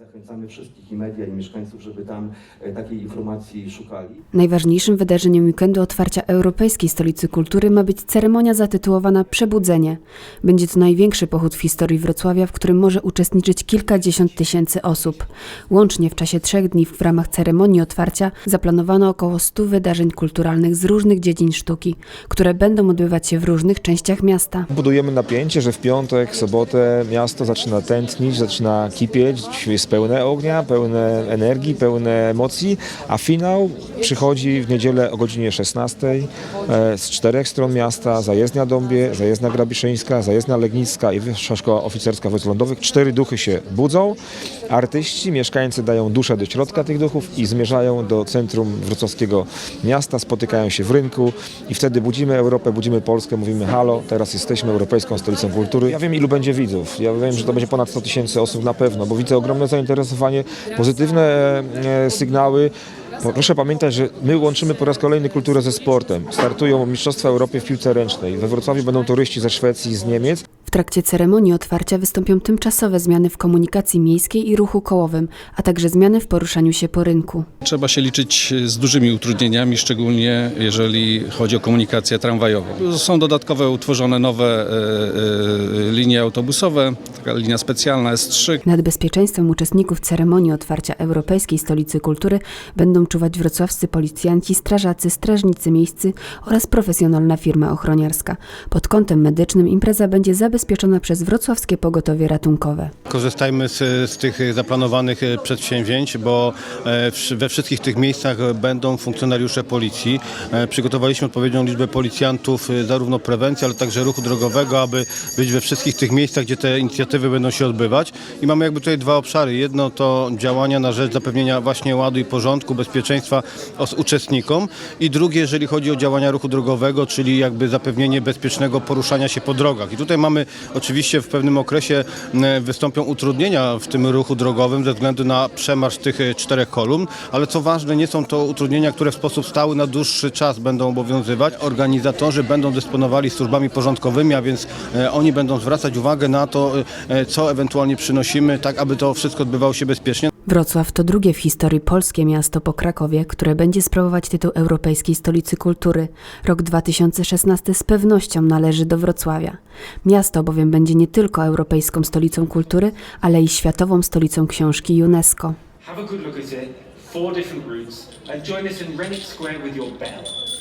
Zachęcamy wszystkich i media, i mieszkańców, żeby tam e, takiej informacji szukali. Najważniejszym wydarzeniem weekendu otwarcia Europejskiej Stolicy Kultury ma być ceremonia zatytułowana Przebudzenie. Będzie to największy pochód w historii Wrocławia, w którym może uczestniczyć kilkadziesiąt tysięcy osób. Łącznie w czasie trzech dni w ramach ceremonii otwarcia zaplanowano około 100 wydarzeń kulturalnych z różnych dziedzin sztuki, które będą odbywać się w różnych częściach miasta. Budujemy napięcie, że w piątek, sobotę miasto zaczyna tętnić, zaczyna kipieć, jest pełne ognia, pełne energii, pełne emocji, a finał przychodzi w niedzielę o godzinie 16 e, z czterech stron miasta, zajezdnia Dąbie, zajezdnia Grabiszyńska, zajezdnia Legnicka i Wyższa Szkoła Oficerska Wojsk Lądowych. Cztery duchy się budzą, artyści, mieszkańcy dają duszę do środka tych duchów i zmierzają do centrum wrocławskiego miasta, spotykają się w rynku i wtedy budzimy Europę, budzimy Polskę, mówimy halo, teraz jesteśmy Europejską Stolicą Kultury. Ja wiem ilu będzie widzów, ja wiem, że to będzie ponad 100 tysięcy osób na pewno, bo widzę ogromne zainteresowanie, pozytywne e, sygnały. Proszę pamiętać, że my łączymy po raz kolejny kulturę ze sportem. Startują Mistrzostwa Europy w piłce ręcznej. We Wrocławiu będą turyści ze Szwecji, z Niemiec. W trakcie ceremonii otwarcia wystąpią tymczasowe zmiany w komunikacji miejskiej i ruchu kołowym, a także zmiany w poruszaniu się po rynku. Trzeba się liczyć z dużymi utrudnieniami, szczególnie jeżeli chodzi o komunikację tramwajową. Są dodatkowe utworzone nowe e, e, linie autobusowe, taka linia specjalna S3, Nad bezpieczeństwem uczestników ceremonii otwarcia Europejskiej Stolicy Kultury będą czuwać wrocławscy policjanci, strażacy, strażnicy miejscy oraz profesjonalna firma ochroniarska. Pod kątem medycznym impreza będzie zabezpieczona przez wrocławskie pogotowie ratunkowe. Korzystajmy z, z tych zaplanowanych e, przedsięwzięć, bo e, we wszystkich tych miejscach będą funkcjonariusze policji. E, Przygotowaliśmy odpowiednią liczbę policjantów, e, zarówno prewencji, ale także ruchu drogowego, aby być we wszystkich tych miejscach, gdzie te inicjatywy będą się odbywać. I mamy jakby tutaj dwa obszary. Jedno to działania na rzecz zapewnienia właśnie ładu i porządku, bezpieczeństwa uczestnikom i drugie, jeżeli chodzi o działania ruchu drogowego, czyli jakby zapewnienie bezpiecznego poruszania się po drogach. I tutaj mamy oczywiście w pewnym okresie m, wystąpią utrudnienia w tym ruchu drogowym ze względu na przemarsz tych e, czterech kolumn, ale co ważne, nie są to utrudnienia, które w sposób stały na dłuższy czas będą obowiązywać. Organizatorzy będą dysponowali służbami porządkowymi, a więc e, oni będą zwracać uwagę na to, e, co ewentualnie przynosimy, tak aby to wszystko odbywało się bezpiecznie. Wrocław to drugie w historii polskie miasto po Krakowie, które będzie sprawować tytuł Europejskiej Stolicy Kultury. Rok 2016 z pewnością należy do Wrocławia. Miasto bowiem będzie nie tylko Europejską Stolicą Kultury, ale i Światową Stolicą Książki UNESCO. Have a good look at it, four different routes, and join us in Square with your bell.